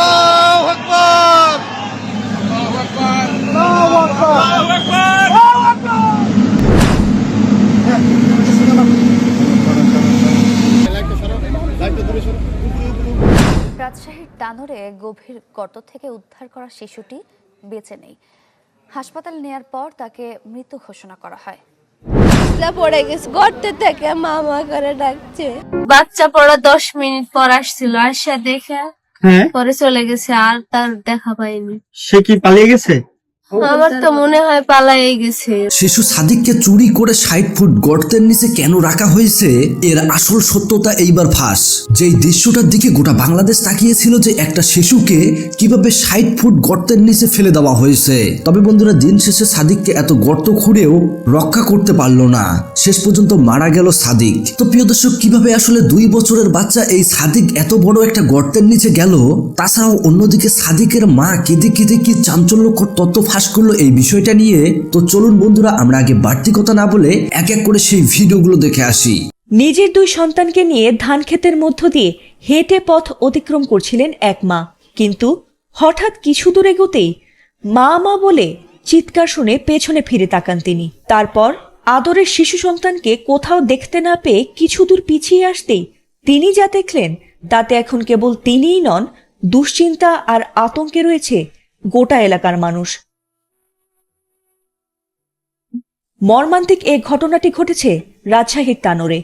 আল্লাহু আকবার। রাজশাহীর তানোরে গভীর গর্ত থেকে উদ্ধার করা শিশুটি বেঁচে নেই। হাসপাতালে নেয়ার পর তাকে মৃত ঘোষণা করা হয়। পড়ে গেছে গর্তে থেকে মামা করে ডাকছে। বাচ্চা পড়া দশ মিনিট পর আসছিল আসা দেখে পরে চলে গেছে আর তার দেখা পাইনি। সে কি পালিয়ে গেছে? আমার তো মনে হয় পালাই গেছে। শিশু সাদিককে চুরি করে ষাট ফুট গর্তের নিচে কেন রাখা হয়েছে? এর আসল সত্যতা এইবার ফাঁস। যেই দৃশ্যটার দিকে গোটা বাংলাদেশ তাকিয়েছিল যে একটা শিশুকে কীভাবে ষাট ফুট গর্তের নিচে ফেলে দেওয়া হয়েছে। তবে বন্ধুরা দিন শেষে সাদিককে এত গর্ত খুঁড়েও রক্ষা করতে পারল না। শেষ পর্যন্ত মারা গেল সাদিক। তো প্রিয় দর্শক কীভাবে আসলে দুই বছরের বাচ্চা এই সাদিক এত বড় একটা গর্তের নিচে গেল? তাছাড়াও অন্যদিকে সাদিকের মা কেঁদে কেঁদে কি চাঞ্চল্যকর তত্ত্ব ফাঁস করল এই বিষয়টা নিয়ে। তো চলুন বন্ধুরা, আমরা আগে বাড়তি কথা না বলে এক এক করে সেই ভিডিওগুলো দেখে আসি। নিজের দুই সন্তানকে নিয়ে ধান ক্ষেতের মধ্য দিয়ে হেঁটে পথ অতিক্রম করছিলেন এক মা। কিন্তু হঠাৎ কিছু দূর এগোতেই মা মা বলে চিৎকার শুনে পেছনে ফিরে তাকান তিনি। তারপর আদরের শিশু সন্তানকে কোথাও দেখতে না পেয়ে কিছু দূর পিছিয়ে আসতেই তিনি যা দেখলেন, তাতে এখন কেবল তিনিই নন, দুশ্চিন্তা আর আতঙ্কে রয়েছে গোটা এলাকার মানুষ। মর্মান্তিক এই ঘটনাটি ঘটেছে রাজশাহীর তানোরে।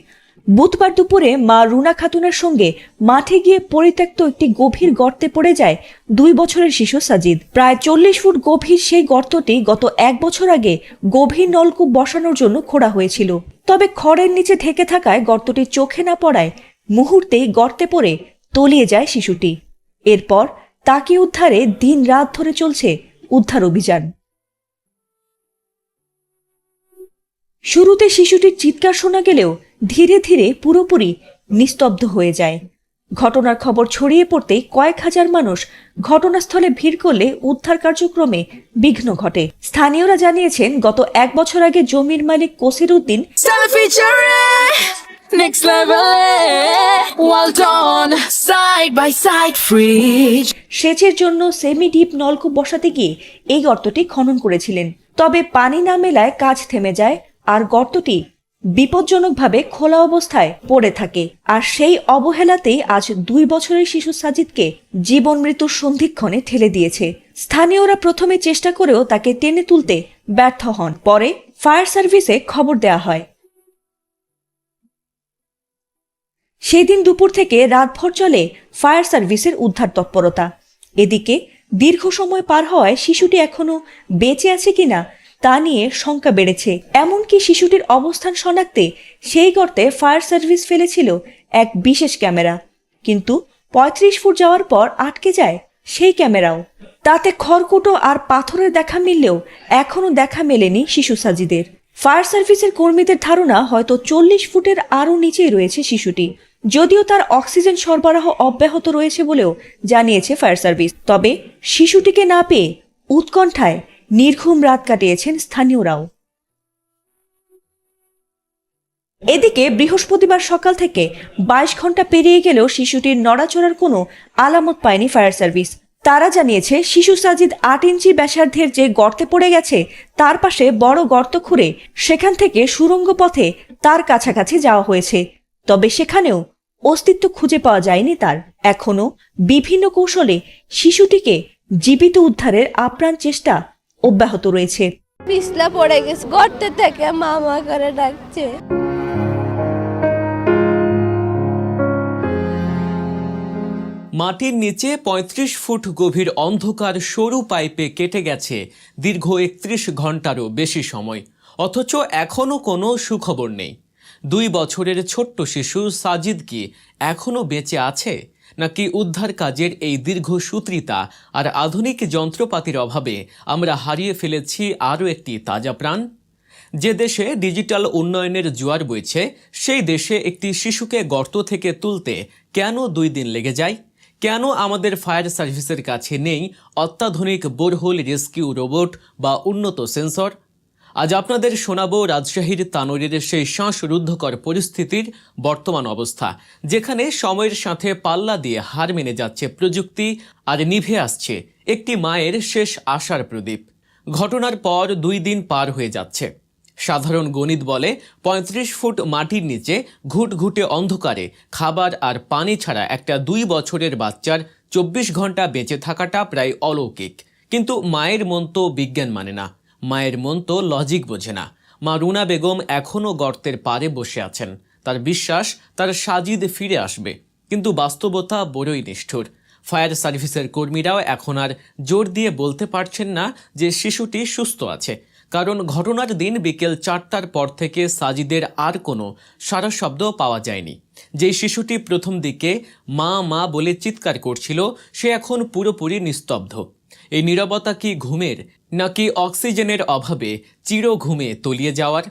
বুধবার দুপুরে মা রুনা খাতুনের সঙ্গে মাঠে গিয়ে পরিত্যক্ত একটি গভীর গর্তে পড়ে যায় দুই বছরের শিশু সাজিদ। প্রায় চল্লিশ ফুট গভীর সেই গর্তটি গত এক বছর আগে গভীর নলকূপ বসানোর জন্য খোঁড়া হয়েছিল। তবে খড়ের নিচে ঢেকে থাকায় গর্তটি চোখে না পড়ায় মুহূর্তেই গর্তে পড়ে তলিয়ে যায় শিশুটি। এরপর তাকে উদ্ধারে দিন রাত ধরে চলছে উদ্ধার অভিযান। শুরুতে শিশুটির চিৎকার শোনা গেলেও ধীরে ধীরে পুরোপুরি নিস্তব্ধ হয়ে যায়। ঘটনার খবর ছড়িয়ে পড়তেই কয়েক হাজার মানুষ ঘটনাস্থলে ভিড় করলে উদ্ধার কার্যক্রমে বিঘ্ন ঘটে। স্থানীয়রা জানিয়েছেন গত এক বছর আগে জমির মালিক কসির উদ্দিন eh? Fridge. সেচের জন্য সেমি ডিপ নলকূপ বসাতে গিয়ে এই গর্তটি খনন করেছিলেন। তবে পানি না মেলায় কাজ থেমে যায়। আর গর্তটি বিপজ্জনকভাবে খোলা অবস্থায় পড়ে থাকে। আর সেই অবহেলাতেই আজ দুই বছরের শিশু সাজিদকে জীবন মৃত্যুর সন্ধিক্ষণে ঠেলে দিয়েছে। স্থানীয়রা প্রথমে চেষ্টা করেও তাকে টেনে তুলতে ব্যর্থ হন। পরে ফায়ার সার্ভিসে খবর দেয়া হয়। সেই দিন দুপুর থেকে রাতভর চলে ফায়ার সার্ভিসের উদ্ধার তৎপরতা। এদিকে দীর্ঘ সময় পার হওয়ায় শিশুটি এখনও বেঁচে আছে কিনা তা নিয়ে শঙ্কা বেড়েছে। এমনকি শিশুটির অবস্থান শনাক্তে সেই গর্তে ফায়ার সার্ভিস ফেলেছিল এক বিশেষ ক্যামেরা। কিন্তু পঁয়ত্রিশ ফুট যাওয়ার পর আটকে যায় সেই ক্যামেরাও। তাতে খড়কুটো আর পাথরের দেখা মিললেও এখনও দেখা মেলেনি শিশু সাজিদের। ফায়ার সার্ভিসের কর্মীদের ধারণা হয়তো চল্লিশ ফুটের আরও নিচেই রয়েছে শিশুটি। যদিও তার অক্সিজেন সরবরাহ অব্যাহত রয়েছে বলেও জানিয়েছে ফায়ার সার্ভিস। তবে শিশুটিকে না পেয়ে উৎকণ্ঠায় নির্ঘুম রাত কাটিয়েছেন স্থানীয়রাও। এদিকে বৃহস্পতিবার সকাল থেকে বাইশ ঘণ্টা পেরিয়ে গেলেও শিশুটির নড়াচড়ার কোনো আলামত পায়নি ফায়ার সার্ভিস। তারা জানিয়েছে, শিশু সাজিদ আট ইঞ্চি ব্যাসার্ধের যে গর্তে পড়ে গেছে, তার পাশে বড় গর্ত খুঁড়ে সেখান থেকে সুরঙ্গ পথে তার কাছাকাছি যাওয়া হয়েছে। তবে সেখানেও অস্তিত্ব খুঁজে পাওয়া যায়নি তার। এখনও বিভিন্ন কৌশলে শিশুটিকে জীবিত উদ্ধারের আপ্রাণ চেষ্টা অব্যাহত রয়েছে। পিছলা পড়ে গেছে গর্তে থেকে মামা করে ডাকছে। মাটির নিচে ৩৫ ফুট গভীর অন্ধকার সরু পাইপে কেটে গেছে দীর্ঘ একত্রিশ ঘন্টারও বেশি সময়। অথচ এখনও কোনো সুখবর নেই। দুই বছরের ছোট্ট শিশু সাজিদ কি এখনও বেঁচে আছে? নাকি উদ্ধার কাজের এই দীর্ঘ সূত্রিতা আর আধুনিক যন্ত্রপাতির অভাবে আমরা হারিয়ে ফেলেছি আরও একটি তাজা প্রাণ? যে দেশে ডিজিটাল উন্নয়নের জোয়ার বইছে, সেই দেশে একটি শিশুকে গর্ত থেকে তুলতে কেন দুই দিন লেগে যায়? কেন আমাদের ফায়ার সার্ভিসের কাছে নেই অত্যাধুনিক বোরহোল রেস্কিউ রোবট বা উন্নত সেন্সর? আজ আপনাদের শোনাবো রাজশাহীর তানোরের সেই শ্বাসরুদ্ধকর পরিস্থিতির বর্তমান অবস্থা, যেখানে সময়ের সাথে পাল্লা দিয়ে হার মেনে যাচ্ছে প্রযুক্তি আর নিভে আসছে একটি মায়ের শেষ আশার প্রদীপ। ঘটনার পর দুই দিন পার হয়ে যাচ্ছে। সাধারণ গণিত বলে ৩৫ ফুট মাটির নিচে ঘুটঘুটে অন্ধকারে খাবার আর পানি ছাড়া একটা দুই বছরের বাচ্চার চব্বিশ ঘণ্টা বেঁচে থাকাটা প্রায় অলৌকিক। কিন্তু মায়ের মন তো বিজ্ঞান মানে না। মায়ের মন তো লজিক বোঝে না। মা রুনা বেগম এখনও গর্তের পারে বসে আছেন। তার বিশ্বাস, তার সাজিদ ফিরে আসবে। কিন্তু বাস্তবতা বড়ই নিষ্ঠুর। ফায়ার সার্ভিসের কর্মীরাও এখন আর জোর দিয়ে বলতে পারছেন না যে শিশুটি সুস্থ আছে। কারণ ঘটনার দিন বিকেল চারটার পর থেকে সাজিদের আর কোনো সারা শব্দ পাওয়া যায়নি। যে শিশুটি প্রথম দিকে মা মা বলে চিৎকার করছিল, সে এখন পুরোপুরি নিস্তব্ধ। এই নীরবতা কি ঘুমের? নাকি অক্সিজেনের অভাবে চির ঘুমে তলিয়ে যাওয়ার?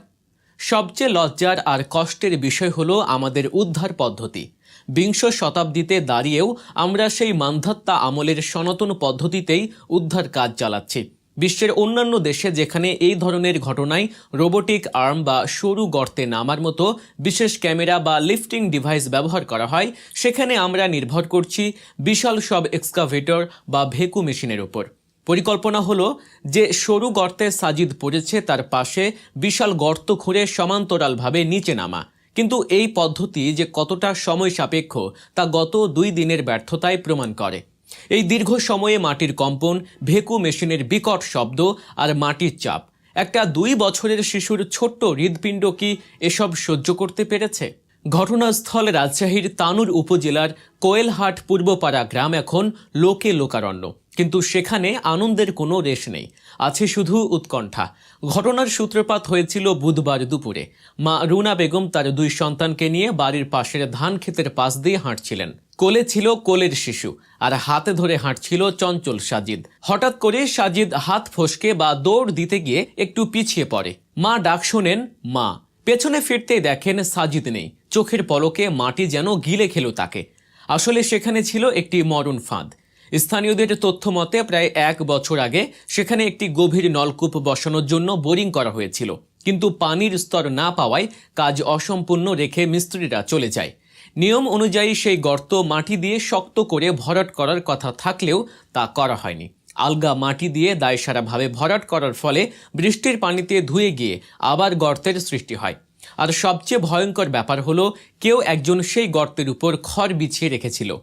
সবচেয়ে লজ্জার আর কষ্টের বিষয় হলো আমাদের উদ্ধার পদ্ধতি। বিংশ শতাব্দীতে দাঁড়িয়েও আমরা সেই মান্ধাত্তা আমলের সনাতন পদ্ধতিতেই উদ্ধার কাজ চালাচ্ছি। বিশ্বের অন্যান্য দেশে যেখানে এই ধরনের ঘটনায় রোবোটিক আর্ম বা সরু গর্তে নামার মতো বিশেষ ক্যামেরা বা লিফটিং ডিভাইস ব্যবহার করা হয়, সেখানে আমরা নির্ভর করছি বিশাল সব এক্সকাভেটর বা ভেকু মেশিনের উপর। পরিকল্পনা হলো যে সরু গর্তে সাজিদ পড়েছে, তার পাশে বিশাল গর্ত খুঁড়ে সমান্তরালভাবে নিচে নামা। কিন্তু এই পদ্ধতি যে কতটা সময় সাপেক্ষ, তা গত দুই দিনের ব্যর্থতায় প্রমাণ করে। এই দীর্ঘ সময়ে মাটির কম্পন, ভেকু মেশিনের বিকট শব্দ আর মাটির চাপ। একটা দুই বছরের শিশুর ছোট্ট হৃদপিণ্ড কি এসব সহ্য করতে পেরেছে? ঘটনাস্থল রাজশাহীর তানুর উপজেলার কোয়েলহাট পূর্বপাড়া গ্রাম এখন লোকে লোকারণ্য। কিন্তু সেখানে আনন্দের কোনো রেশ নেই। আছে শুধু উৎকণ্ঠা। ঘটনার সূত্রপাত হয়েছিল বুধবার দুপুরে। মা রুনা বেগম তার দুই সন্তানকে নিয়ে বাড়ির পাশের ধান ক্ষেতের পাশ দিয়ে হাঁটছিলেন। কোলে ছিল কোলের শিশু আর হাতে ধরে হাঁটছিল চঞ্চল সাজিদ। হঠাৎ করে সাজিদ হাত ফসকে বা দৌড় দিতে গিয়ে একটু পিছিয়ে পড়ে। মা ডাক শোনেন, মা। পেছনে ফিরতেই দেখেন সাজিদ নেই। চোখের পলকে মাটি যেন গিলে খেল তাকে। আসলে সেখানে ছিল একটি মরণ ফাঁদ। স্থানীয়দের তথ্য মতে প্রায় এক বছর আগে সেখানে একটি গভীর নলকূপ বসানোর জন্য বোরিং করা হয়েছিল। কিন্তু পানির স্তর না পাওয়ায় কাজ অসম্পূর্ণ রেখে মিস্ত্রিরা চলে যায়। নিয়ম অনুযায়ী সেই গর্ত মাটি দিয়ে শক্ত করে ভরাট করার কথা থাকলেও তা করা হয়নি। আলগা মাটি দিয়ে দায়সারাভাবে ভরাট করার ফলে বৃষ্টির পানিতে ধুয়ে গিয়ে আবার গর্তের সৃষ্টি হয়। আর সবচেয়ে ভয়ঙ্কর ব্যাপার হলো, কেউ একজন সেই গর্তের উপর খড় বিছিয়ে রেখেছিল।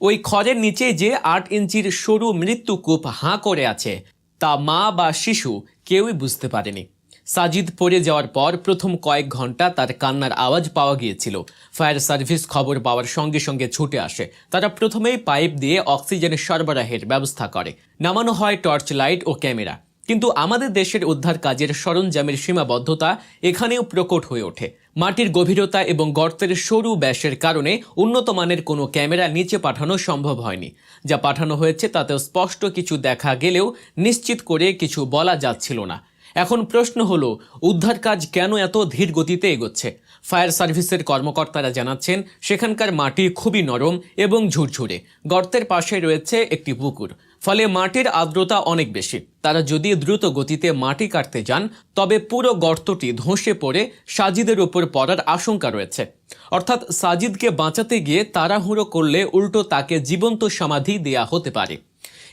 ওই খড়ের নিচে যে আট ইঞ্চির সরু মৃত্যুকূপ হাঁ করে আছে, তা মা বা শিশু কেউই বুঝতে পারেনি। সাজিদ পড়ে যাওয়ার পর প্রথম কয়েক ঘণ্টা তার কান্নার আওয়াজ পাওয়া গিয়েছিল। ফায়ার সার্ভিস খবর পাওয়ার সঙ্গে সঙ্গে ছুটে আসে। তারা প্রথমেই পাইপ দিয়ে অক্সিজেনের সরবরাহের ব্যবস্থা করে। নামানো হয় টর্চ লাইট ও ক্যামেরা। কিন্তু আমাদের দেশের উদ্ধার কাজের সরঞ্জামের সীমাবদ্ধতা এখানেও প্রকট হয়ে ওঠে। মাটির গভীরতা এবং গর্তের সরু ব্যাসের কারণে উন্নত মানের কোনো ক্যামেরা নিচে পাঠানো সম্ভব হয়নি। যা পাঠানো হয়েছে তাতেও স্পষ্ট কিছু দেখা গেলেও নিশ্চিত করে কিছু বলা যাচ্ছিল না। এখন প্রশ্ন হলো, উদ্ধার কাজ কেন এত ধীর গতিতে এগোচ্ছে? ফায়ার সার্ভিসের কর্মকর্তারা জানাচ্ছেন, সেখানকার মাটি খুবই নরম এবং ঝুরঝুরে। গর্তের পাশে রয়েছে একটি পুকুর। ফলে মাটির আর্দ্রতা অনেক বেশি। তারা যদি দ্রুত গতিতে মাটি কাটতে যান, তবে পুরো গর্তটি ধসে পড়ে সাজিদের উপর পড়ার আশঙ্কা রয়েছে। অর্থাৎ সাজিদকে বাঁচাতে গিয়ে তাড়াহুড়ো করলে উল্টো তাকে জীবন্ত সমাধি দেয়া হতে পারে।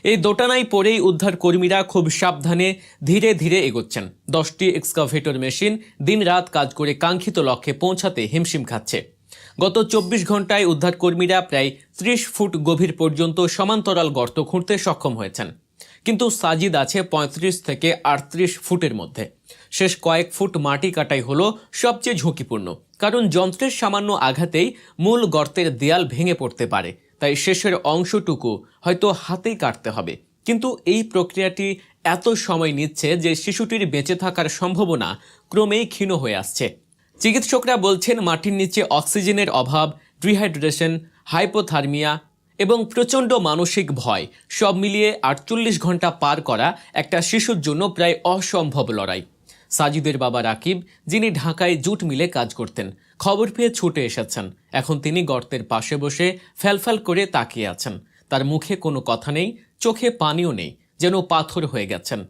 এই দোটানায় পরেই উদ্ধার কর্মীরা খুব সাবধানে ধীরে ধীরে এগোচ্ছেন। দশটি এক্সকাভেটর মেশিন দিনরাত কাজ করে কাঙ্ক্ষিত লক্ষ্যে পৌঁছাতে হিমশিম খাচ্ছে। গত চব্বিশ ঘন্টায় উদ্ধার কর্মীরা প্রায় ত্রিশ ফুট গভীর পর্যন্ত সমান্তরাল গর্ত খুঁড়তে সক্ষম হয়েছেন। কিন্তু সাজিদ আছে পঁয়ত্রিশ থেকে আটত্রিশ ফুটের মধ্যে। শেষ কয়েক ফুট মাটি কাটাই হলো সবচেয়ে ঝুঁকিপূর্ণ, কারণ যন্ত্রের সামান্য আঘাতেই মূল গর্তের দেয়াল ভেঙে পড়তে পারে। তাই শেষের অংশটুকু হয়তো হাতেই কাটতে হবে। কিন্তু এই প্রক্রিয়াটি এত সময় নিচ্ছে যে শিশুটির বেঁচে থাকার সম্ভাবনা ক্রমেই ক্ষীণ হয়ে আসছে। চিকিৎসকরা বলছেন মাটির নিচে অক্সিজেনের অভাব, ডিহাইড্রেশন, হাইপোথার্মিয়া এবং প্রচণ্ড মানসিক ভয় সব মিলিয়ে আটচল্লিশ ঘণ্টা পার করা একটা শিশুর জন্য প্রায় অসম্ভব লড়াই। সাজিদের বাবা রাকিব, যিনি ঢাকায় জুট মিলে কাজ করতেন। খবর পেয়ে ছুটে এসেছেন। এখন তিনি গর্তের পাশে বসে ফ্যালফ্যাল করে তাকিয়ে আছেন। তার মুখে কোনো কথা নেই, চোখে পানিও নেই, যেন পাথর হয়ে গেছেন।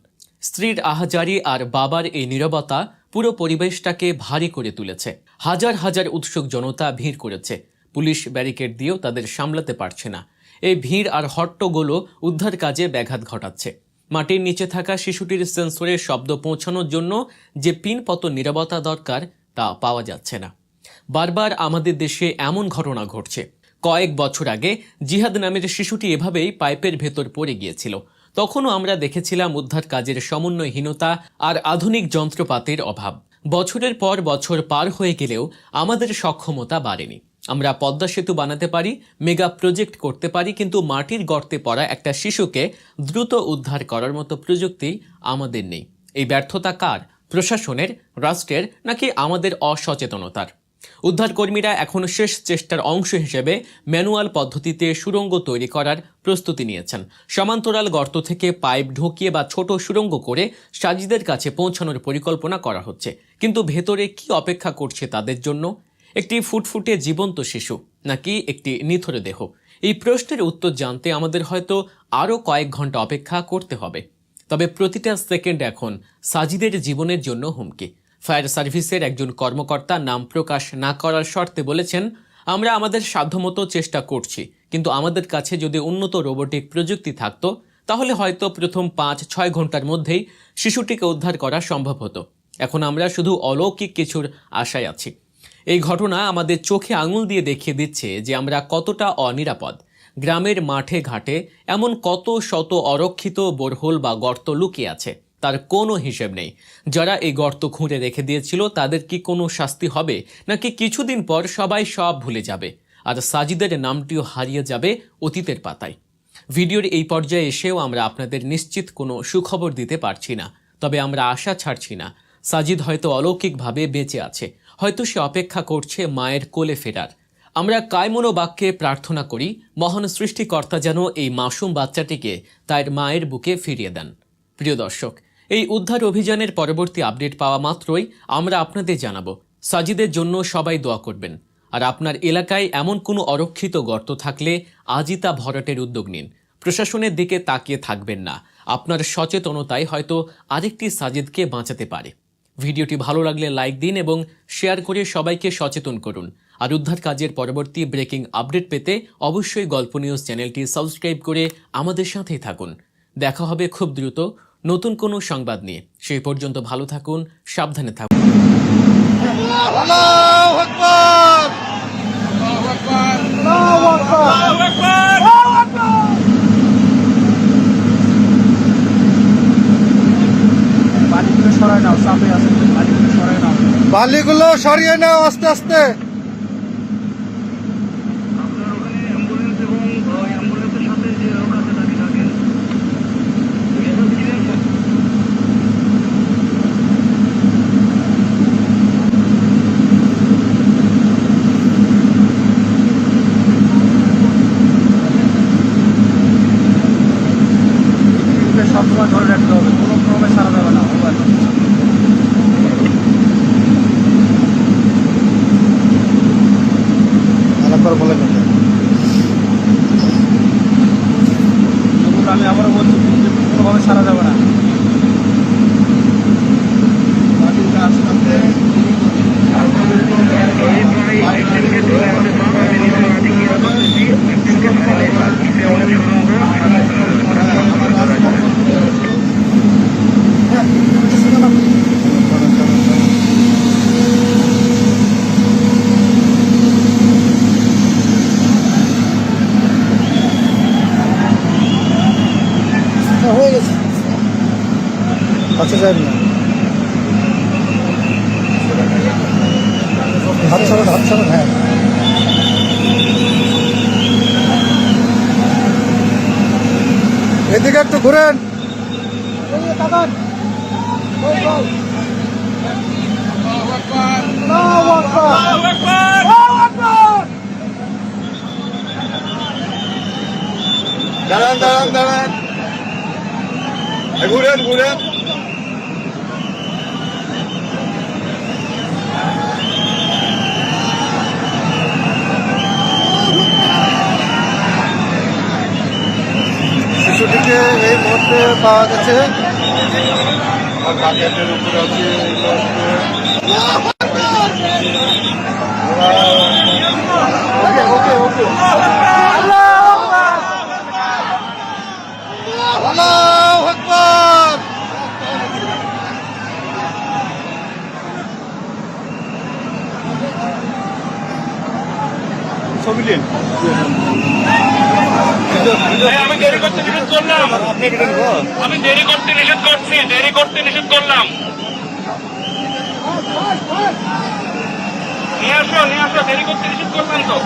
স্ত্রীর আহাজারি আর বাবার এই নীরবতা পুরো পরিবেশটাকে ভারী করে তুলেছে। হাজার হাজার উৎসুক জনতা ভিড় করেছে। পুলিশ ব্যারিকেড দিয়েও তাদের সামলাতে পারছে না। এই ভিড় আর হট্টগোলও উদ্ধার কাজে ব্যাঘাত ঘটাচ্ছে। মাটির নিচে থাকা শিশুটির সেন্সরে শব্দ পৌঁছানোর জন্য যে পিনপত নীরবতা দরকার, তা পাওয়া যাচ্ছে না। বারবার আমাদের দেশে এমন ঘটনা ঘটছে। কয়েক বছর আগে জিহাদ নামের শিশুটি এভাবেই পাইপের ভেতর পড়ে গিয়েছিল। তখনও আমরা দেখেছিলাম উদ্ধার কাজের সমন্বয়হীনতা আর আধুনিক যন্ত্রপাতির অভাব। বছরের পর বছর পার হয়ে গেলেও আমাদের সক্ষমতা বাড়েনি। আমরা পদ্মা সেতু বানাতে পারি, মেগা প্রজেক্ট করতে পারি, কিন্তু মাটির গর্তে পড়া একটা শিশুকে দ্রুত উদ্ধার করার মতো প্রযুক্তি আমাদের নেই। এই ব্যর্থতা কার? প্রশাসনের, রাষ্ট্রের, নাকি আমাদের অসচেতনতার? উদ্ধারকর্মীরা এখন শেষ চেষ্টার অংশ হিসেবে ম্যানুয়াল পদ্ধতিতে সুড়ঙ্গ তৈরি করার প্রস্তুতি নিয়েছেন। সমান্তরাল গর্ত থেকে পাইপ ঢুকিয়ে বা ছোট সুড়ঙ্গ করে সাজিদের কাছে পৌঁছানোর পরিকল্পনা করা হচ্ছে। কিন্তু ভেতরে কি অপেক্ষা করছে তাদের জন্য? একটি ফুটফুটে জীবন্ত শিশু, নাকি একটি নিথরে দেহ? এই প্রশ্নের উত্তর জানতে আমাদের হয়তো আরও কয়েক ঘণ্টা অপেক্ষা করতে হবে। তবে প্রতিটা সেকেন্ড এখন সাজিদের জীবনের জন্য হুমকি। ফায়ার সার্ভিসের একজন কর্মকর্তা নাম প্রকাশ না করার শর্তে বলেছেন, আমরা আমাদের সাধ্যমতো চেষ্টা করছি, কিন্তু আমাদের কাছে যদি উন্নত রোবোটিক প্রযুক্তি থাকতো, তাহলে হয়তো প্রথম পাঁচ, ছয় ঘণ্টার মধ্যেই শিশুটিকে উদ্ধার করা সম্ভব হতো। এখন আমরা শুধু অলৌকিক কিছুর আশায় আছি। এই ঘটনা আমাদের চোখে আঙুল দিয়ে দেখিয়ে দিচ্ছে যে আমরা কতটা অনিরাপদ। গ্রামের মাঠে ঘাটে এমন কত শত অরক্ষিত বোরহোল বা গর্ত লুকিয়ে আছে, তার কোনো হিসেব নেই। যারা এই গর্ত খুঁড়ে রেখে দিয়েছিল, তাদের কি কোনো শাস্তি হবে, নাকি কিছুদিন পর সবাই সব ভুলে যাবে? আর সাজিদের নামটিও হারিয়ে যাবে অতীতের পাতায়। ভিডিওর এই পর্যায়ে এসেও আমরা আপনাদের নিশ্চিত কোনো সুখবর দিতে পারছি না। তবে আমরা আশা ছাড়ছি না। সাজিদ হয়তো অলৌকিকভাবে বেঁচে আছে। হয়তো সে অপেক্ষা করছে মায়ের কোলে ফেরার। আমরা কায়মনো বাক্যে প্রার্থনা করি, মহান সৃষ্টিকর্তা যেন এই মাসুম বাচ্চাটিকে তার মায়ের বুকে ফিরিয়ে দেন। প্রিয় দর্শক, এই উদ্ধার অভিযানের পরবর্তী আপডেট পাওয়া মাত্রই আমরা আপনাদের জানাব। সাজিদের জন্য সবাই দোয়া করবেন। আর আপনার এলাকায় এমন কোনো অরক্ষিত গর্ত থাকলে আজই তা ভরাটের উদ্যোগ নিন। প্রশাসনের দিকে তাকিয়ে থাকবেন না। আপনার সচেতনতাই হয়তো আরেকটি সাজিদকে বাঁচাতে পারে। ভিডিওটি ভালো লাগলে লাইক দিন এবং শেয়ার করে সবাইকে সচেতন করুন। আর উদ্ধার কাজের পরবর্তী ব্রেকিং আপডেট পেতে অবশ্যই গল্প নিউজ চ্যানেলটি সাবস্ক্রাইব করে আমাদের সাথেই থাকুন। দেখা হবে খুব দ্রুত নতুন কোনো সংবাদ নিয়ে। সেই পর্যন্ত ভালো থাকুন, সাবধানে থাকুন আল্লাহু আকবার আল্লাহু আকবার আল্লাহু আকবার বালিগুলো সরিয়ে নাও আস্তে আস্তে। Gelände machen. এদিকে একটু ঘুরেন দাঁড়ান দাঁড়ান দাঁড়ান ঘুরেন ঘুরেন মুহূর্তে পাওয়া গেছে। আর বাকেটের উপরে আছে ছবি নিন আমি দেরি করতে নিষেধ করলাম। আমি দেরি করতে নিষেধ করছি, দেরি করতে নিষেধ করলাম। নিয়ে আসো নিয়ে আসো, দেরি করতে নিষেধ করলাম তো।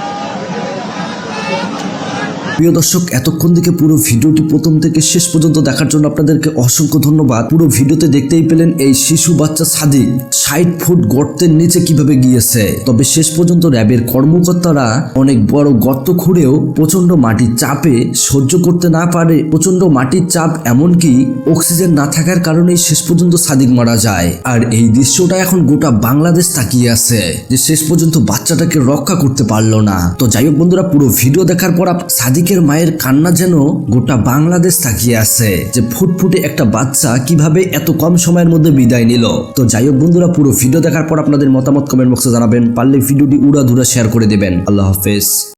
প্রিয় দর্শক, এতক্ষণ থেকে পুরো ভিডিওটি প্রথম থেকে শেষ পর্যন্ত দেখার জন্য আপনাদেরকে অসংখ্য ধন্যবাদ। পুরো ভিডিওতে দেখতেই পেলেন এই শিশু বাচ্চা সাদিক। ষাট ফুট গর্তের নিচে কীভাবে গিয়েছে? তবে শেষ পর্যন্ত র্যাবের কর্মকর্তারা অনেক বড় গর্ত খুঁড়েও প্রচণ্ড মাটির চাপে সহ্য করতে না পারে। প্রচণ্ড মাটির চাপ এমনকি অক্সিজেন না থাকার কারণেই শেষ পর্যন্ত সাদিক মারা যায়। আর এই দৃশ্যটা এখন গোটা বাংলাদেশ তাকিয়ে আছে যে শেষ পর্যন্ত বাচ্চাটাকে রক্ষা করতে পারল না। তো যাই হোক বন্ধুরা, পুরো ভিডিও দেখার পর আপ- সাদিকের মায়ের কান্না যেন গোটা বাংলাদেশ তাকিয়ে আছে যে ফুটফুটে একটা বাচ্চা কীভাবে এত কম সময়ের মধ্যে বিদায় নিল। তো যাই হোক বন্ধুরা, পুরো ভিডিও দেখার পর আপনাদের মতামত কমেন্ট বক্সে জানাবেন। পারলে ভিডিওটি উড়াধুরা শেয়ার করে দেবেন। আল্লাহ হাফেজ।